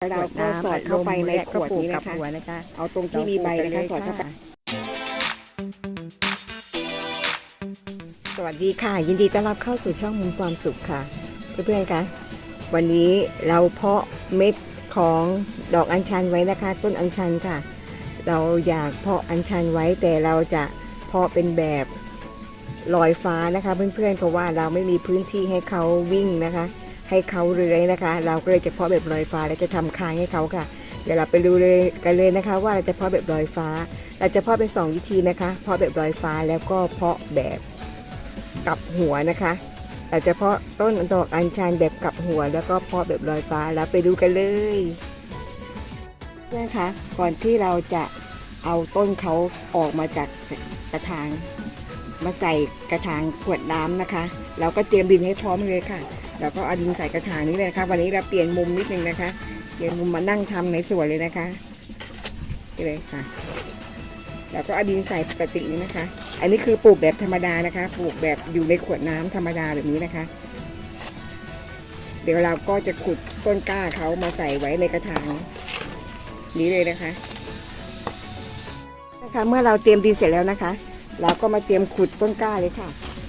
เราก็สอดเข้าไปในขวดนี้กับนะคะหัวนะคะ เอาตรงที่มีใบนะคะสอดเข้าไป สวัสดีค่ะ ยินดีต้อนรับเข้าสู่ช่องมุมความสุขค่ะ เพื่อนๆคะวันนี้เราเพาะเม็ดของดอกอัญชันไว้นะคะ ต้นอัญชันค่ะ เราอยากเพาะอัญชันไว้แต่เราจะเพาะเป็นแบบลอยฟ้านะคะ เพื่อนๆเพราะว่าเราไม่มีพื้นที่ให้เขาวิ่งนะคะ ให้เขาเลื้อยนะคะ เราก็เลยจะเพาะแบบลอยฟ้าและจะทำคางให้เขาค่ะ เดี๋ยวเราไปดูเลยกันเลยนะคะ ว่าเราจะเพาะแบบลอยฟ้า เราจะเพาะเป็นสองวิธีนะคะ เพาะแบบลอยฟ้าแล้วก็เพาะแบบกับหัวนะคะเราจะเพาะต้นดอกอัญชันแบบกับหัว แล้วก็เพาะแบบลอยฟ้าแล้วไปดูกันเลยนะคะก่อนที่เราจะเอาต้นเขาออกมาจากกระถางมาใส่กระถางขวดน้ำนะคะ เราก็เตรียมดินให้พร้อมเลยค่ะ แล้วก็เอาดินใส่กระถางนี้เลยนะคะวันนี้เราเปลี่ยนมุมนิดนึงนะคะ เปลี่ยนมุมมานั่งทำในสวนเลยนะคะนี่เลยค่ะแล้วก็เอาดินใส่ปกตินี้นะคะ อันนี้คือปลูกแบบธรรมดานะคะ ปลูกแบบอยู่ในขวดน้ำธรรมดาแบบนี้นะคะ เดี๋ยวเราก็จะขุดต้นกล้าเขามาใส่ไว้ในกระถางนี้เลยนะคะนะคะ เมื่อเราเตรียมดินเสร็จแล้วนะคะ เราก็มาเตรียมขุดต้นกล้าเลยค่ะ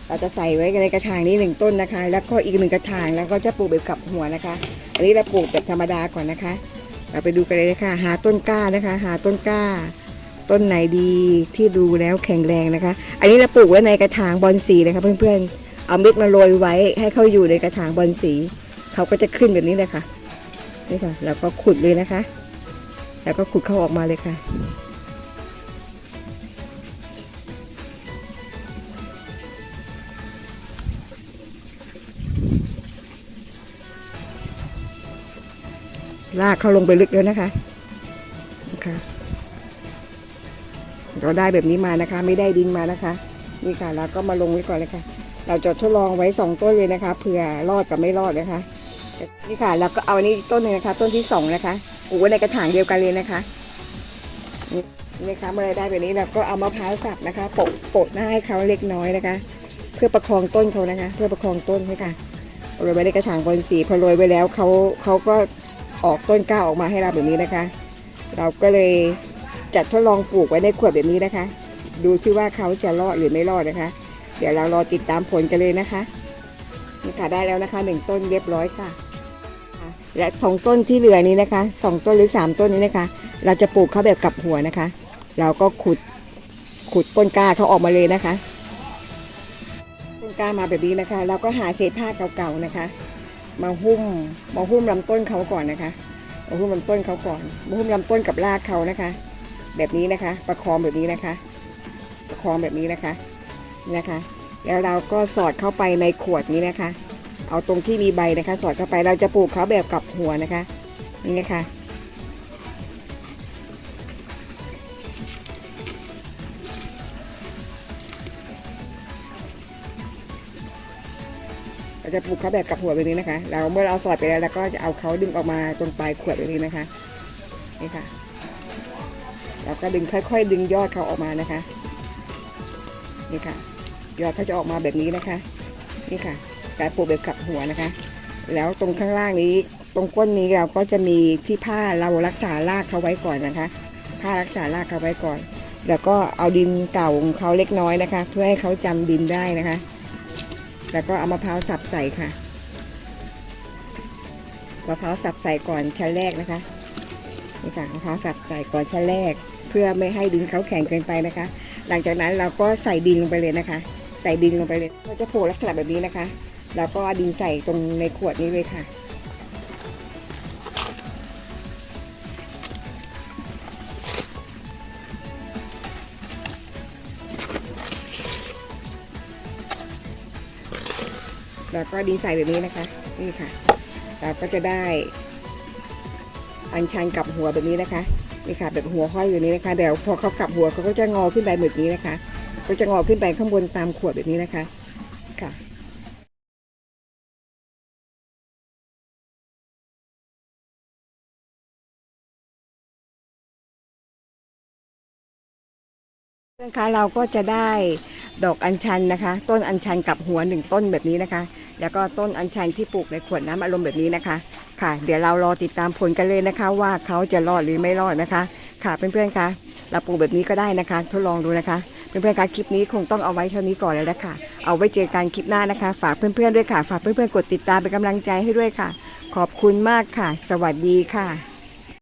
เราจะใส่ไว้ในกระถางนี้หนึ่งต้นนะคะ แล้วก็อีกหนึ่งกระถางแล้วก็จะปลูกแบบกับหัวนะคะ อันนี้เราปลูกแบบธรรมดาก่อนนะคะ เราไปดูกันเลยนะคะหาต้นกล้านะคะ หาต้นกล้า ต้นไหนดีที่ดูแล้วแข็งแรงนะคะ อันนี้เราปลูกไว้ในกระถางบอลสีนะคะ เพื่อนๆ เอาเม็ดมาโรยไว้ให้เขาอยู่ในกระถางบอลสีเขาก็จะขึ้นแบบนี้เลยค่ะนี่ค่ะเราก็ขุดเลยนะคะ แล้วก็ขุดเข้าออกมาเลยค่ะ ลากเขาลงไปลึกแล้วนะคะนะคะเราได้แบบนี้มานะคะ ไม่ได้ดินมานะคะ นี่ค่ะแล้วก็มาลงไว้ก่อนเลยค่ะ เราจะทดลองไว้สองต้นเลยนะคะเผื่อรอดกับไม่รอดนะคะ นี่ค่ะแล้วก็เอาอันนี้ต้นหนึงนะคะ ต้นที่สองนะคะปลูกไว้ในกระถางเดียวกันเลยนะคะนี่นี่ค่ะเมื่อได้แบบนี้เราก็เอามะพร้าวสับนะคะโปะโปะหน้าให้เขาเล็กน้อยนะคะ เพื่อประคองต้นเขานะคะ เพื่อประคองต้นให้ค่ะโรยไว้ในกระถางบอลสีพอโรยไว้แล้วเขาเขาก็ ออกต้นกล้าออกมาให้เราแบบนี้นะคะ เราก็เลยจัดทดลองปลูกไว้ในขวดแบบนี้นะคะ ดูซิว่าเขาจะรอดหรือไม่รอดนะคะ เดี๋ยวเรารอติดตามผลกันเลยนะคะนี่ค่ะได้แล้วนะคะหนึ่งต้นเรียบร้อยค่ะ และสองต้นที่เหลือนี้นะคะสองต้นหรือสามต้นนี้นะคะ เราจะปลูกเขาแบบกลับหัวนะคะ เราก็ขุดขุดต้นกล้าเขาออกมาเลยนะคะต้นกล้ามาแบบนี้นะคะ เราก็หาเศษผ้าเก่าๆนะคะ มาหุ้มมาหุ้มลำต้นเขาก่อนนะคะมาหุ้มลำต้นเขาก่อนมาหุ้มลำต้นกับรากเขานะคะ แบบนี้นะคะ ประคองแบบนี้นะคะ ประคองแบบนี้นะคะนะคะ แล้วเราก็สอดเข้าไปในขวดนี้นะคะ เอาตรงที่มีใบนะคะ สอดเข้าไปเราจะปลูกเขาแบบกับหัวนะคะ นี่นะคะ เราจะปลูกเขาแบบกับหัวแบบนี้นะคะ เราเมื่อเราสอดไปแล้วเราก็จะเอาเขาดึงออกมาตรงปลายขวดแบบนี้นะคะ นี่ค่ะ เราก็ดึงค่อย ๆ ดึงยอดเขาออกมานะคะ นี่ค่ะ ยอดเขาจะออกมาแบบนี้นะคะ นี่ค่ะ การปลูกแบบกับหัวนะคะ แล้วตรงข้างล่างนี้ ตรงก้นนี้เราก็จะมีที่ผ้าเรารักษารากเขาไว้ก่อนนะคะ ผ้ารักษารากเขาไว้ก่อน แล้วก็เอาดินเก่าของเขาเล็กน้อยนะคะ เพื่อให้เขาจำดินได้นะคะ แล้วก็เอามะพร้าวสับใส่ค่ะมะพร้าวสับใส่ก่อนชั้นแรกนะคะนี่ค่ะมะพร้าวสับใส่ก่อนชั้นแรก เพื่อไม่ให้ดินเขาแข็งเกินไปนะคะ หลังจากนั้นเราก็ใส่ดินลงไปเลยนะคะ ใส่ดินลงไปเลยก็จะโผล่ลักษณะแบบนี้นะคะ แล้วก็ดินใส่ตรงในขวดนี้เลยค่ะ แล้วก็ดินใส่แบบนี้นะคะ นี่ค่ะเราก็จะได้ อัญชันกลับหัวแบบนี้นะคะนี่ค่ะ แบบหัวห้อยอยู่นี้นะคะเดี๋ยวพอเขากลับหัวเขาก็จะงอขึ้นไปแบบนี้นะคะ ก็จะงอขึ้นไปข้างบนตามขวดแบบนี้นะคะค่ะนะคะเราก็จะได้ ดอกอัญชันนะคะ ต้นอัญชันกับหัวหนึ่งต้นแบบนี้นะคะ แล้วก็ต้นอัญชันที่ปลูกในขวดน้ำอารมณ์แบบนี้นะคะ ค่ะ เดี๋ยวเรารอติดตามผลกันเลยนะคะ ว่าเขาจะรอดหรือไม่รอดนะคะ ค่ะเพื่อนๆคะเราปลูกแบบนี้ก็ได้นะคะ ทดลองดูนะคะเพื่อนๆคะคลิปนี้คงต้องเอาไว้เท่านี้ก่อนแล้วละค่ะเอาไว้เจอกันคลิปหน้านะคะ ฝากเพื่อนๆด้วยค่ะ ฝากเพื่อนๆกดติดตามเป็นกำลังใจให้ด้วยค่ะ ขอบคุณมากค่ะ สวัสดีค่ะ